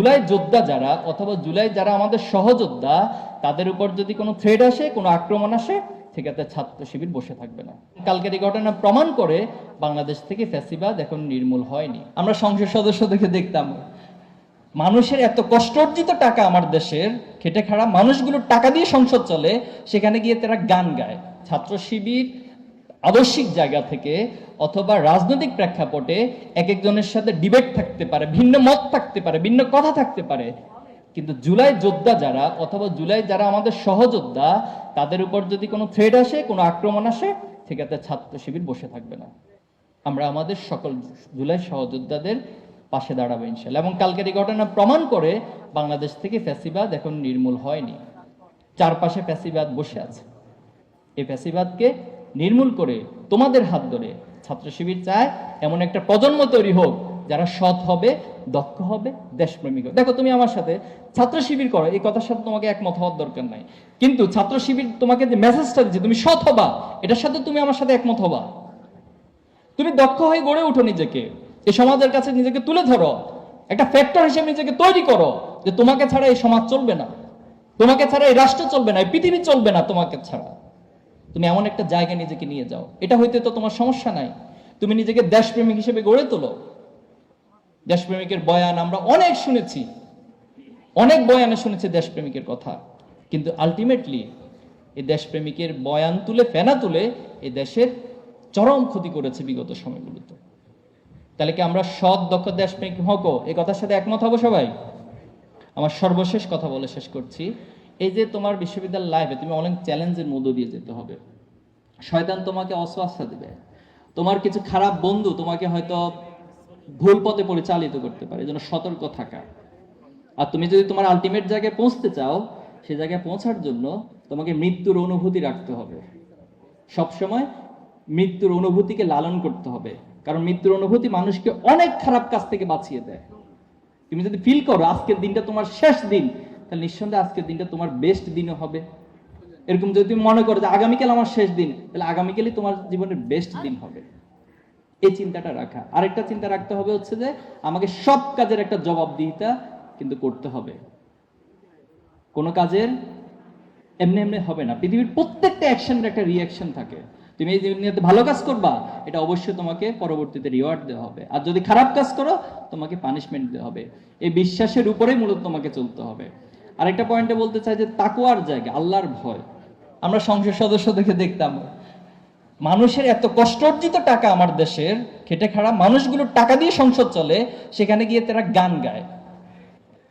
জুলাই যোদ্ধা যারা অথবা জুলাই যারা আমাদের সহযোদ্ধা, তাদের উপর যদি কোনো থ্রেড আসে, কোনো আক্রমণ আসে, সেক্ষেত্রে ছাত্র শিবির বসে থাকবে না। কালকের এই ঘটনা প্রমাণ করে বাংলাদেশ থেকে ফ্যাসিবাদ এখন নির্মূল হয়নি। আমরা সংসদ সদস্য দেখে দেখতাম, মানুষের এত কষ্ট অর্জিত টাকা আমার দেশের, খেটে খাড়া মানুষগুলোর টাকা দিয়ে সংসদ চলে, সেখানে গিয়ে তারা গান গায়। ছাত্র শিবির আদর্শিক জায়গা থেকে অথবা রাজনৈতিক প্রেক্ষাপটে এক একজনের সাথে ডিবেট থাকতে পারে, ভিন্ন মত থাকতে পারে, ভিন্ন কথা থাকতে পারে। কিন্তু জুলাই যোদ্ধা যারা অথবা জুলাই যারা আমাদের সহযোদ্ধা, তাদের উপর যদি কোনো থ্রেড আসে, কোনো আক্রমণ আসে, সেক্ষেত্রে ছাত্র শিবির বসে থাকবে না। আমরা আমাদের সকল জুলাই সহযোদ্ধাদের পাশে দাঁড়াবো ইনশাল্লাহ এবং কালকের এই ঘটনা প্রমাণ করে বাংলাদেশ থেকে ফ্যাসিবাদ এখন নির্মূল হয়নি। চারপাশে ফ্যাসিবাদ বসে আছে। এই ফ্যাসিবাদকে নির্মূল করে তোমাদের হাত ধরে। ছাত্র শিবির চায় এমন একটা প্রজন্ম তৈরি হোক, যারা সৎ হবে, দক্ষ হবে, দেশপ্রেমিক হবে। দেখো তুমি আমার সাথে, ছাত্র শিবির করো, এই কথার সাথে তোমাকে একমত হওয়ার দরকার নাই। কিন্তু ছাত্র শিবির তোমাকে যে মেসেজটা দিচ্ছে, তুমি সৎ হবা, এটার সাথে তুমি আমার সাথে একমত হবা। তুমি দক্ষ হয়ে গড়ে উঠো নিজেকে, এই সমাজের কাছে নিজেকে তুলে ধরো। একটা ফ্যাক্টর হিসেবে নিজেকে তৈরি করো, যে তোমাকে ছাড়া এই সমাজ চলবে না। তোমাকে ছাড়া এই রাষ্ট্র চলবে না, এই পৃথিবী চলবে না তোমাকে ছাড়া। তুমি এমন একটা জায়গায় নিজেকে নিয়ে যাও। এটা হইতে তো তোমার সমস্যা নাই। তুমি নিজেকে দেশপ্রেমিক হিসেবে গড়ে তোলো। দেশপ্রেমিকের বয়ান আমরা অনেক শুনেছি। অনেক বয়ানে শুনেছি দেশপ্রেমিকের কথা। কিন্তু আলটিমেটলি এই দেশপ্রেমিকের বয়ান তুলে, ফেনা তুলে এই দেশের চরম ক্ষতি করেছে বিগত সময়গুলোতে। তাহলে কি আমরা সৎ, দক্ষ দেশপ্রেমিক হক এ কথার সাথে একমত হব সবাই? আমার সর্বশেষ কথা বলে শেষ করছি। এই যে তোমার বিশ্ববিদ্যালয় লাইফে তুমি অনেক চ্যালেঞ্জের মধ্য দিয়ে যেতে হবে। শয়তান তোমাকে অস্বাস্থ্য দেবে। তোমার কিছু খারাপ বন্ধু তোমাকে হয়তো ভুল পথে পরিচালিত করতে পারে জন্য সতর্ক থাকা। আর তুমি যদি তোমার আলটিমেট জায়গায় পৌঁছতে চাও, সে জায়গায় পৌঁছার জন্য তোমাকে মৃত্যুর অনুভূতি রাখতে হবে। সবসময় মৃত্যুর অনুভূতিকে লালন করতে হবে। কারণ মৃত্যুর অনুভূতি মানুষকে অনেক খারাপ কাজ থেকে বাঁচিয়ে দেয়। তুমি যদি ফিল করো, আজকের দিনটা তোমার শেষ দিন তাহলে নিঃসন্দেহে আজকের দিনটা তোমার বেস্ট দিনও হবে। এরকম যদি তুমি মনে করো যে আগামীকাল আমার শেষ দিন, তাহলে আগামীকালই তোমার জীবনের বেস্ট দিন হবে। এই চিন্তাটা রাখা। আরেকটা চিন্তা রাখতে হবে হচ্ছে যে, আমাকে সব কাজের একটা জবাবদিহিতা কিন্তু করতে হবে। কোনো কাজের এমনি এমনি হবে না। পৃথিবীর প্রত্যেকটা অ্যাকশনের একটা রিয়াকশন থাকে। তুমি এই দুনিয়াতে ভালো কাজ করবা, এটা অবশ্যই তোমাকে পরবর্তীতে রিওয়ার্ড দেওয়া হবে। আর যদি খারাপ কাজ করো, তোমাকে পানিশমেন্ট দেওয়া হবে। এই বিশ্বাসের উপরেই মূলত তোমাকে চলতে হবে। আরেকটা পয়েন্টে বলতে চাই যে তাকুয়ার জায়গা, আল্লাহর ভয়। আমরা সংসদ সদস্য দেখে দেখতাম, মানুষের এত কষ্ট অর্জিত টাকা আমার দেশের খেটে খাড়া মানুষগুলোর টাকা দিয়ে সংসদ চলে, সেখানে গিয়ে তারা গান গায়।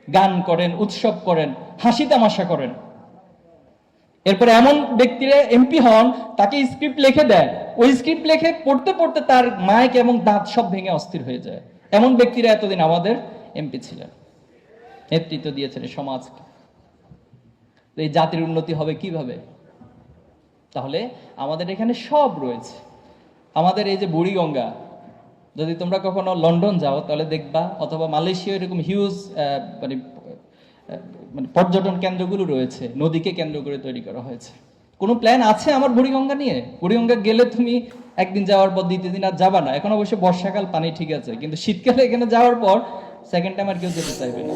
গান করেন, উৎসব করেন, হাসি তামাশা করেন। এরপরে এমন ব্যক্তিরা এমপি হন, তাকে স্ক্রিপ্ট লিখে দেয় ওই স্ক্রিপ্ট লিখে পড়তে পড়তে তার মাইক এবং দাঁত সব ভেঙে অস্থির হয়ে যায়। এমন ব্যক্তিরা এতদিন আমাদের এমপি ছিলেন। নেতৃত্ব দিয়েছেন সমাজকে। তো এই জাতির উন্নতি হবে কীভাবে? তাহলে আমাদের এখানে সব রয়েছে। আমাদের এই যে বুড়িগঙ্গা, যদি তোমরা কখনো লন্ডন যাও, তাহলে দেখবা, অথবা মালয়েশিয়া এরকম হিউজ মানে মানে পর্যটন কেন্দ্রগুলো রয়েছে, নদীকে কেন্দ্র করে তৈরি করা হয়েছে। কোনো প্ল্যান আছে আমার বুড়িগঙ্গা নিয়ে? বুড়িগঙ্গা গেলে তুমি একদিন যাওয়ার পর, দ্বিতীয় দিন আর যাবা না। এখন অবশ্য বর্ষাকাল, পানি ঠিক আছে, কিন্তু শীতকালে এখানে যাওয়ার পর সেকেন্ড টাইম আর কেউ যেতে চাইবে না।